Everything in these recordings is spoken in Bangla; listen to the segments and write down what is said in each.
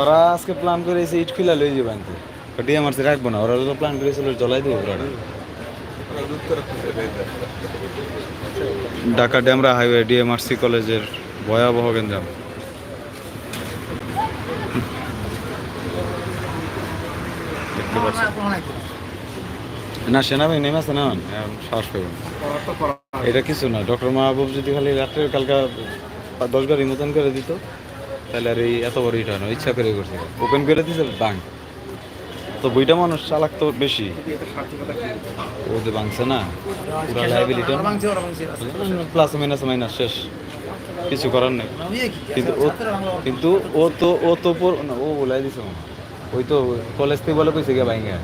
ওরা আজকে প্ল্যান করেছে ইট খুলা লই যাবে আনতে। ডিএমআরসি রাখব না ওরা তো প্ল্যান করেছিল জ্বলাই দেবো ওরা ঢাকা ড্যামরা হাইওয়ে ডিএমআরসি কলেজের ভয়াবহ গেঞ্জাম। না সেনাবাহিনী নেমে আছে না? সাহস পাবেন এটা কিছু না ডক্টর মাহবুব যদি খালি রাত্রে কালকা দশ গাড়ি মতন করে দিত তাহলে আর এই এত বড় ইটা না ইচ্ছা করে করছে। ওপেন করে দিছে বাং তো বইটা মানুষ চালাক তো বেশি। ওদের ভাঙছে না পুরা লাইবিলিটি প্লাস মাইনাস মাইনাস শেষ। কিছু করার নেই। কিন্তু ও কিন্তু ও তো ও তো ও বলাই দিছে ওই তো কলেজ থেকে বলে কইছে গে ভাইঙ্গা।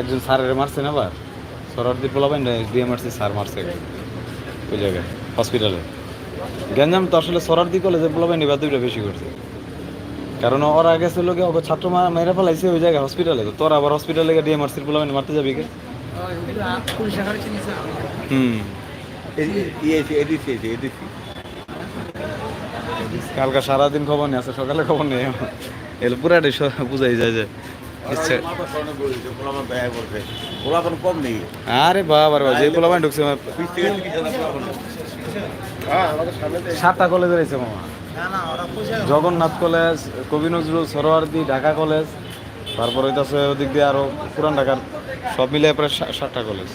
একজন স্যারের মারছে না আবার? সরারদি পোলাবেন না ডিএমআরসি স্যার মারছে। ওই জায়গায় হসপিটালে গ্যাঞ্জাম তো আসলে সরারদি কলেজে পোলাবেন এবার দুইটা বেশি করছে। কারণ ওরা গেছিল কি ওকে ছাত্র মা মেয়েরা ফেলাইছে ওই জায়গায় হসপিটালে তো তোর আবার হসপিটালে গিয়ে ডিএমআরসির পোলাবেন মারতে যাবি কে? হুম। কালকা সারাদিন খবর নেই আছে সকালে খবর নেই এলে পুরাটাই বুঝাই যায় যে কম নেই। আরে বাবা যে পোলাবান ঢুকছে সাতটা কলেজে রয়েছে মামা। জগন্নাথ কলেজ কবি নজরুল, সরোয়ার্দি, ঢাকা কলেজ তারপর হইতাছে ওদিক দিয়ে আরও পুরান ঢাকার সব মিলে প্রায় সাতটা কলেজ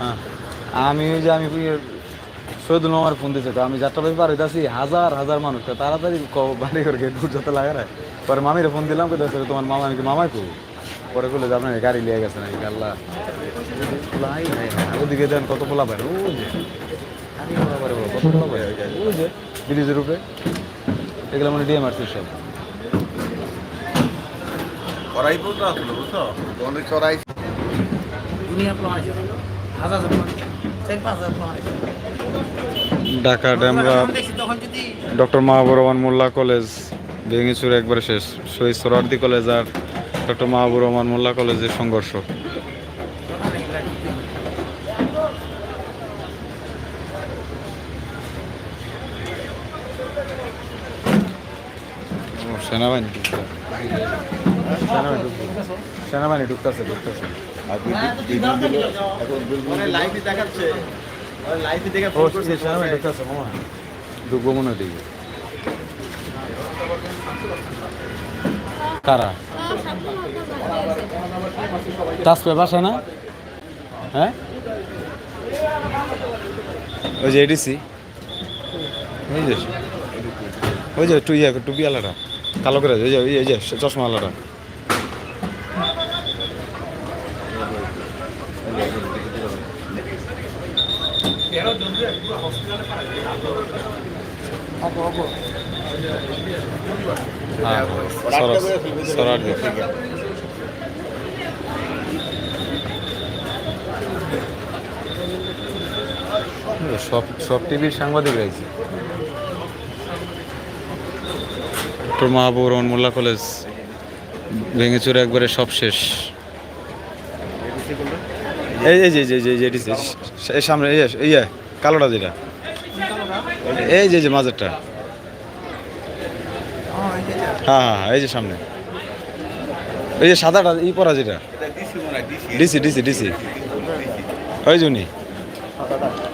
হ্যাঁ। আমি ওই যে আমি শহীদুল মামার ফোন দিছে তো আমি যাত্রা ভাই পার হইতাছি হাজার হাজার মানুষ তাড়াতাড়ি বাড়ি করে গেট যাতে লাগে না পরে মামিরে ফোন দিলাম দেখছে তোমার মামা নাকি মামাই কো পরে বলে যে আপনার গাড়ি লিয়ে গেছে নাকি আল্লাহ। ওদিকে দেন কত পোলা পায় ওই যে। কত পোলা পায় ওই যে ব্রিজের উপরে। এগুলো মানে ডিএমআরসি সব। করাই বলতে আসলো বুঝছ? অনেক চড়াই। দুনিয়া আছে হাজার হাজার প্রমাণ চার পাঁচ হাজার আছে। ঢাকা যদি ডক্টর মাহবুর রহমান মোল্লা কলেজ ভেঙেচুর একবারে শেষ শহীদ সোরার্দি কলেজ আর ডক্টর মাহবুর রহমান মোল্লা কলেজের সংঘর্ষ। ও, সেনাবাহিনী ঢুকছে। সেনাবাহিনী ঢুকতেছে ঢুকতেছে। আর এখন মানে লাইভে দেখাচ্ছে। ঢুকবো মনে কারা? তাসপে বাসা না? হ্যাঁ? ওই যে এডিসি ওই যে ওই যে টুই টুপি কালো করে ওই যে ওই যে- ওই যে হ্যাঁ সব সব টিভির সাংবাদিক রয়েছে। ডক্টর মাহবুব রহমান মোল্লা কলেজ ভেঙেচুরে একবারে সব শেষ। এই এই যে যে যে যে এই সামনে এই যে- এই যে কালোটা যেটা এই যে যে মাঝেরটা হ্যাঁ হ্যাঁ হ্যাঁ, এই যে সামনে এই যে সাদাটা ই পরা যেটা ডিসি ডিসি ডিসি ওই জন্যই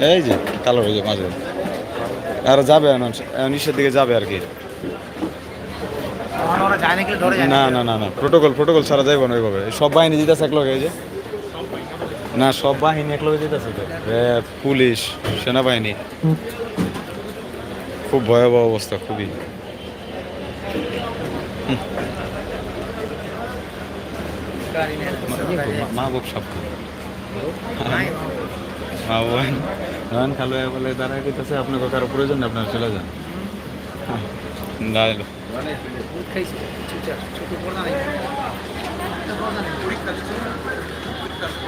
এই যে কালো ওই যে মাঝে আর যাবে এখন দিকে যাবে আর কি না না না না প্রোটোকল প্রোটোকল ছাড়া যাইব না ওইভাবে সব বাহিনী এক লগে এই যে না সব বাহিনী এক লগে যেতেছে তো। র্যাব পুলিশ সেনাবাহিনী। খুব ভয়াবহ অবস্থা খুবই। মাহবুব খালো বলে আপনাকে কারও প্রয়োজন আপনারা চলে যান। না এলো। পরীক্ষা দিচ্ছে